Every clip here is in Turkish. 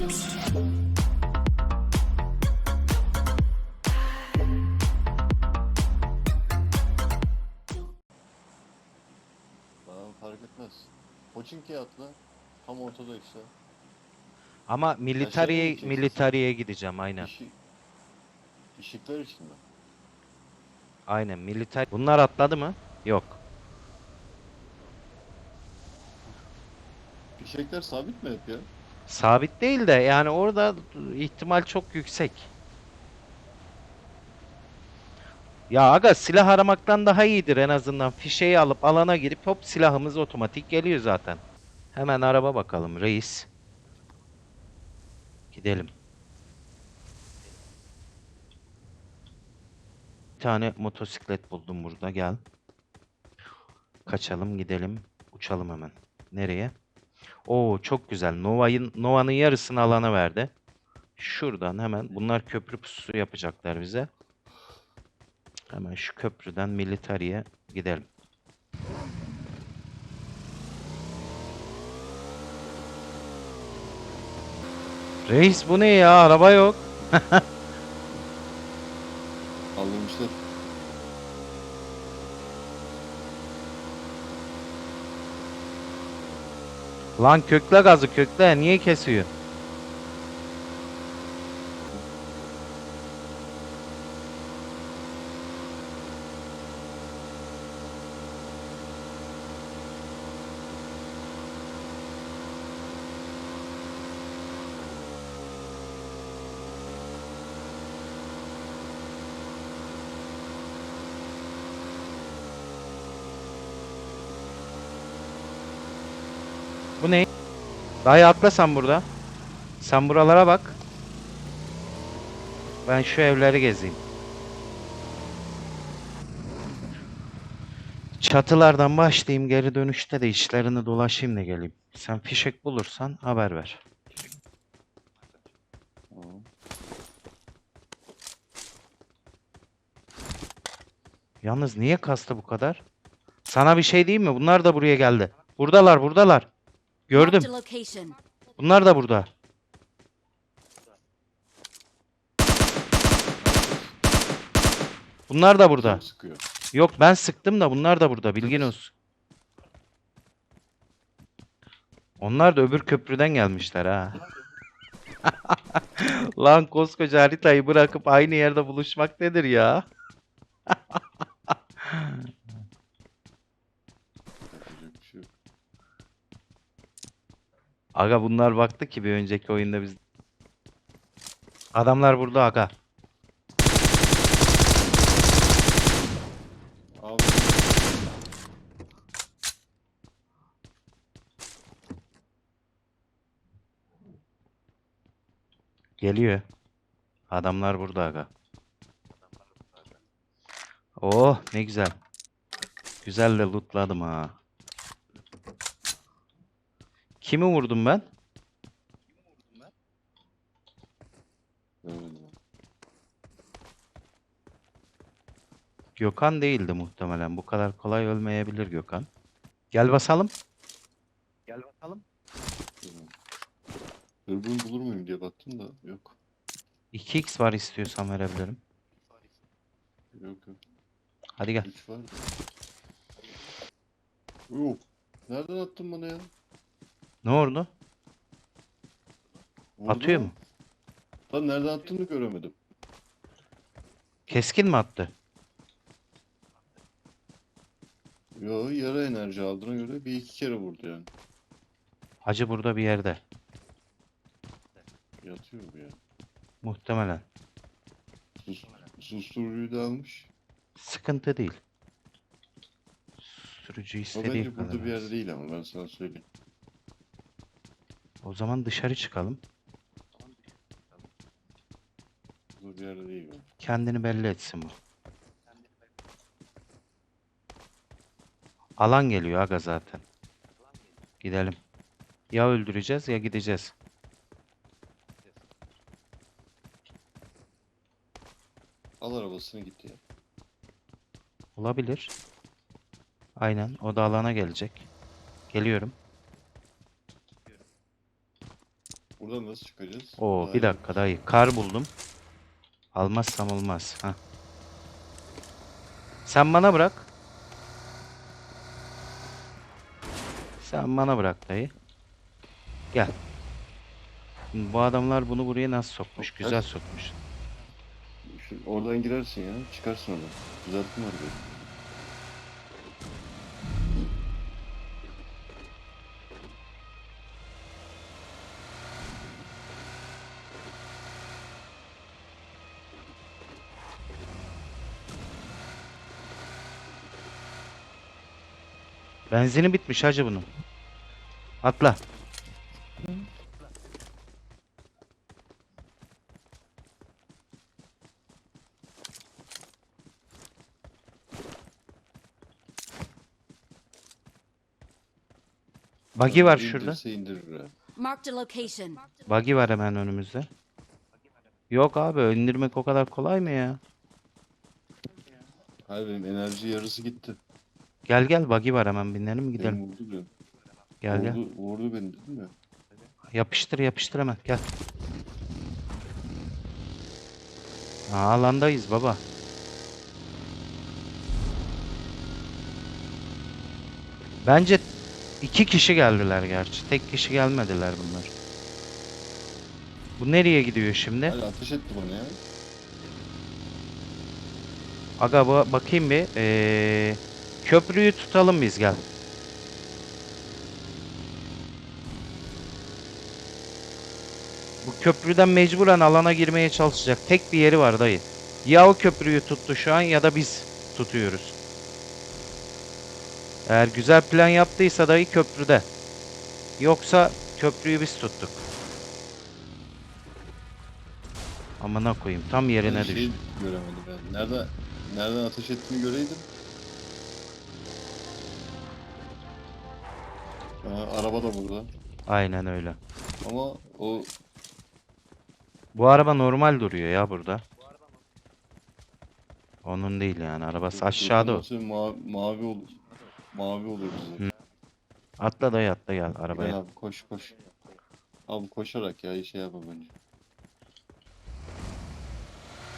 Bana fark etmez. Pochinki'ye atla. Tam ortada işte. Ama militariye gideceksin. militariye gideceğim aynen. İşi... Işıklar içinde. Aynen militer. Bunlar atladı mı? Yok. Fişekler sabit mi hep ya? Sabit değil de yani orada ihtimal çok yüksek. Ya aga silah aramaktan daha iyidir en azından. Fişeği alıp alana girip hop silahımız otomatik geliyor zaten. Hemen araba bakalım reis. Gidelim. Bir tane motosiklet buldum burada gel. Kaçalım gidelim. Uçalım hemen. Nereye? Oo çok güzel. Nova'nın Nova'nın yarısını alana verdi. Şuradan hemen bunlar köprü pusu yapacaklar bize. Hemen şu köprüden militariye gidelim. Reis bu ne ya? Araba yok. Kaldırmışlar. Lan kökle gazı kökle. Niye kesiyor? Bu ne? Dayı atla sen burada. Sen buralara bak. Ben şu evleri gezeyim. Çatılardan başlayayım geri dönüşte de işlerini dolaşayım da geleyim. Sen fişek bulursan haber ver. Yalnız niye kastı bu kadar? Sana bir şey diyeyim mi? Bunlar da buraya geldi. Buradalar, buradalar. Gördüm. Bunlar da burada. Bunlar da burada. Sıkıyor? Yok ben sıktım da bunlar da burada. Bilgin olsun. Onlar da öbür köprüden gelmişler ha. Lan koskoca haritayı bırakıp aynı yerde buluşmak nedir ya? Yapacak bir şey yok. Aga bunlar baktı ki bir önceki oyunda biz... Adamlar burada aga. Abi. Geliyor. Adamlar burada aga. Oh ne güzel. Güzel de lootladım ha. Kimi vurdum ben? Gökhan değildi muhtemelen. Bu kadar kolay ölmeyebilir Gökhan. Gel basalım. Gel. Görmedim. Dürbün bulur muyum diye baktım da yok. 2x var istiyorsan verebilirim. Yok yok. Hadi gel. 3 var. Yok. Nereden attın bana ya? Ne oldu? Vurdu Atıyor mu? Lan nereden attığını göremedim. Keskin mi attı? Yo yarı enerji aldığına göre bir iki kere vurdu yani. Hacı burada bir yerde. Yatıyor bu ya. Muhtemelen. Sus, susturucuyu da almış. Sıkıntı değil. Sürücü O istediği bence kadar. burada bir alsın. değil ama ben sana söyleyeyim. O zaman dışarı çıkalım. Burada bir yerde değil bence. Kendini belli etsin bu. Alan geliyor aga zaten. Gidelim. Ya öldüreceğiz ya gideceğiz. Al arabasını git ya. Olabilir. Aynen. O da alana gelecek. Geliyorum. Buradan nasıl çıkacağız? Oo bir dakika dayı. Kar buldum. Almazsam olmaz. Ha. Sen bana bırak. Sen bana bırak dayı. Gel. Şimdi bu adamlar bunu buraya nasıl sokmuş? Güzel sokmuş. Şu, oradan girersin ya. Çıkarsın oradan. Düzelttim arabayı. Benzini bitmiş hacı bunun. Atla. Buggy var şurada. İndirse indirir ha. Marked a location. Buggy var hemen önümüzde. Yok abi indirmek o kadar kolay mı ya? Hayır benim enerji yarısı gitti. Gel gel buggy var hemen binelim gidelim. Beni vurdu diyorum. Gel gel. vurdu, vurdu beni dedim ya. Yapıştır yapıştır hemen gel. Aa, alandayız baba. Bence iki kişi geldiler gerçi. Tek kişi gelmediler bunlar. Bu nereye gidiyor şimdi? Hayır ateş etti bana ya. Aga ba- bakayım bir. Ee, köprüyü tutalım biz gel. Bu köprüden mecburen alana girmeye çalışacak. Tek bir yeri var dayı. Ya o köprüyü tuttu şu an ya da biz tutuyoruz. Eğer güzel plan yaptıysa dayı köprüde. Yoksa köprüyü biz tuttuk. Amına koyayım tam yerine düştü. şey göremedim ben. Nerede, nereden ateş ettiğini göreydim. Araba da burada. Aynen öyle. Ama o Bu araba normal duruyor ya burada. Onun değil yani arabası aşağıda o. dokunması Mavi, olur. Mavi olur bize. Hı. Atla dayı atla gel Gel arabaya. abi koş koş. Abi koşarak ya şey yapalım önce.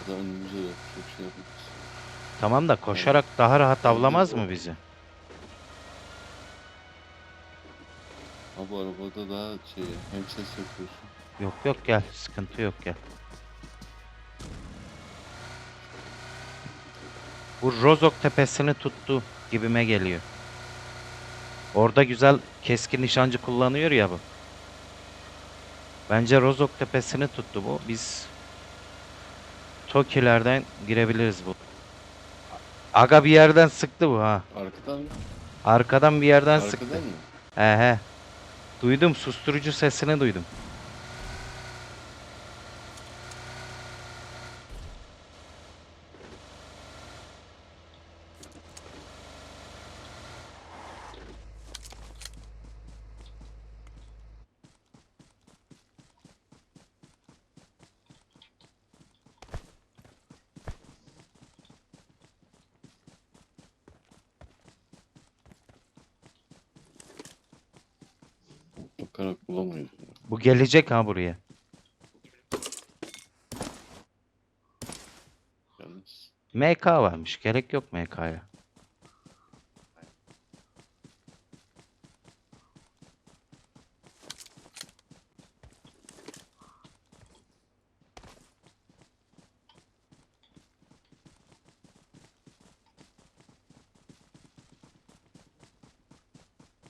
Ya da önümüze de çok şey yaparız. Tamam da koşarak daha rahat avlamaz mı bizi? Abi bu arabada daha şey hem ses yapıyorsun. Yok yok gel sıkıntı yok gel. Bu Rozok tepesini tuttu gibime geliyor. Orada güzel keskin nişancı kullanıyor ya bu. Bence Rozok tepesini tuttu bu. Biz Tokilerden girebiliriz bu. Aga bir yerden sıktı bu ha. Arkadan mı? Arkadan bir yerden sıktı. Arkadan mı? He he. Duydum susturucu sesini duydum. Bakarak bulamayız. Bu gelecek ha buraya. Yalnız. MK varmış. Gerek yok MK'ya.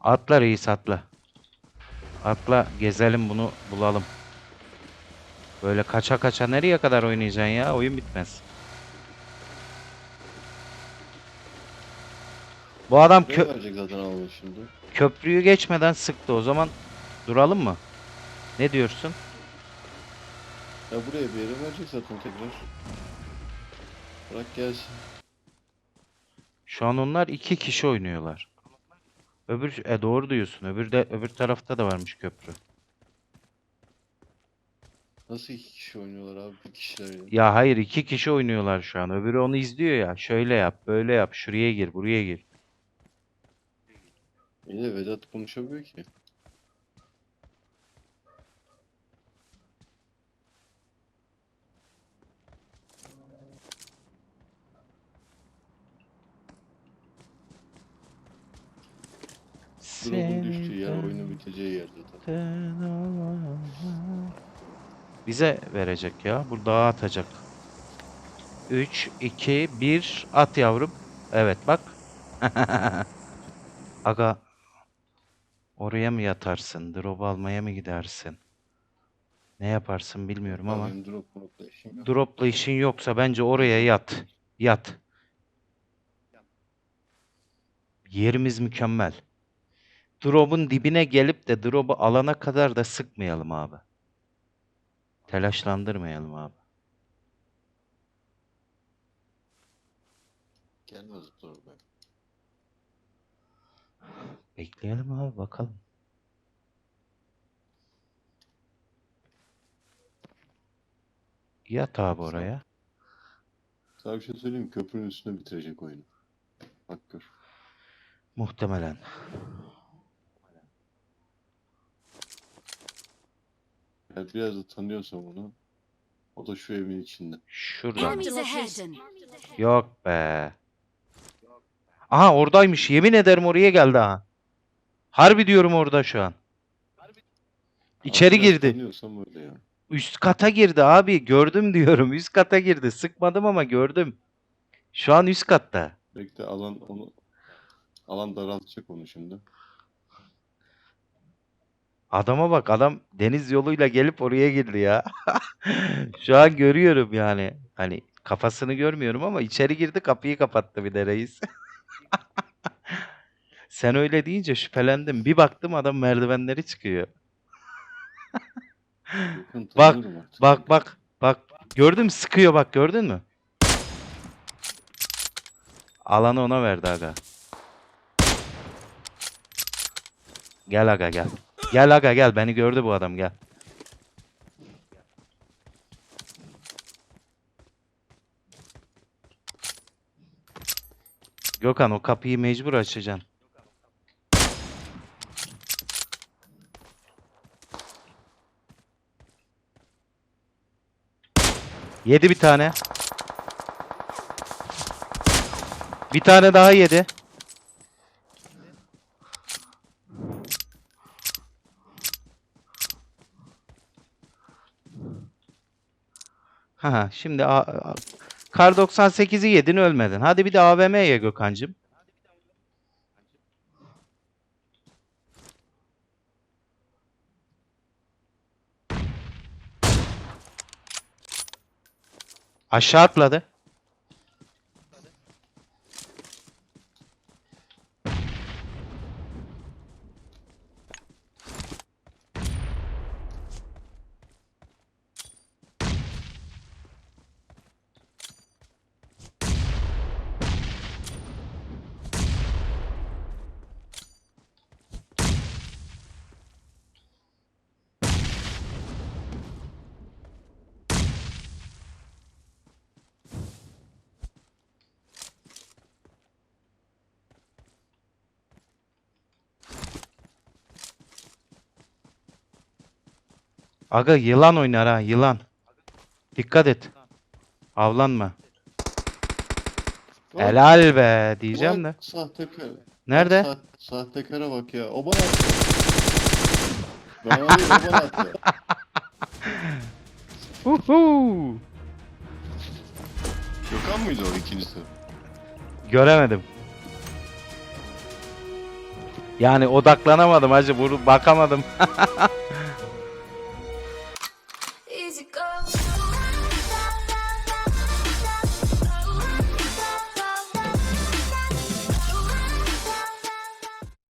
Atla reis atla. Atla gezelim bunu bulalım. Böyle kaça kaça nereye kadar oynayacaksın ya? Oyun bitmez. Bu adam kö- zaten şimdi? köprüyü geçmeden sıktı. O zaman duralım mı? Ne diyorsun? Ya buraya bir yere verecek zaten tekrar. Bırak gelsin. Şu an onlar iki kişi oynuyorlar. Öbür e doğru diyorsun. Öbür de öbür tarafta da varmış köprü. Nasıl iki kişi oynuyorlar abi? Bir kişiler ya. Ya hayır iki kişi oynuyorlar şu an. Öbürü onu izliyor ya. Şöyle yap, böyle yap. Şuraya gir, buraya gir. İyi de Vedat konuşamıyor ki. Drop'un düştüğü yer oyunun biteceği yer zaten. Bize verecek ya. Bu dağa atacak. 3, 2, 1 at yavrum. Evet bak. Aga oraya mı yatarsın? Drop almaya mı gidersin? Ne yaparsın bilmiyorum ama. Benim drop drop'la işim yok. Drop'la işin yoksa bence oraya yat. Yat. Yerimiz mükemmel. Drop'un dibine gelip de drop'u alana kadar da sıkmayalım abi. Telaşlandırmayalım abi. Gelmez drop be. Bekleyelim abi bakalım. Yat abi oraya. Sana bir şey söyleyeyim mi? Köprünün üstüne bitirecek oyunu. Bak gör. Muhtemelen. Eğer biraz da tanıyorsam onu. O da şu evin içinde. Enemies ahead. Yok be. Aha oradaymış. Yemin ederim oraya geldi ha. Harbi diyorum orada şu an. İçeri biraz girdi. Tanıyorsam öyle ya. Üst kata girdi abi. Gördüm diyorum. Üst kata girdi. Sıkmadım ama gördüm. Şu an üst katta. Bekle alan onu alan daraltacak onu şimdi. Adama bak adam deniz yoluyla gelip oraya girdi ya. Şu an görüyorum yani. Hani kafasını görmüyorum ama içeri girdi kapıyı kapattı bir de reis. Sen öyle deyince şüphelendim. Bir baktım adam merdivenleri çıkıyor. Bak. Bak bak bak. Gördün mü? Sıkıyor bak gördün mü? Alanı ona verdi aga. Gel aga gel. Gel aga gel. Beni gördü bu adam gel. Gökhan o kapıyı mecbur açacaksın. Yedi bir tane. Bir tane daha yedi. Ha şimdi A- A- Kar 98'i yedin ölmedin. Hadi bir de AVM ye Gökhan'cığım. Aşağı atladı. Aga yılan oynar ha yılan. Dikkat et. Avlanma. Bak, Helal be diyeceğim de. Sahtekar. Nerede? Sa sahtekara bak ya. O bana attı. Ben o bana attı. Uhu. Gökhan mıydı o ikincisi? Göremedim. Yani odaklanamadım. Vuru bakamadım.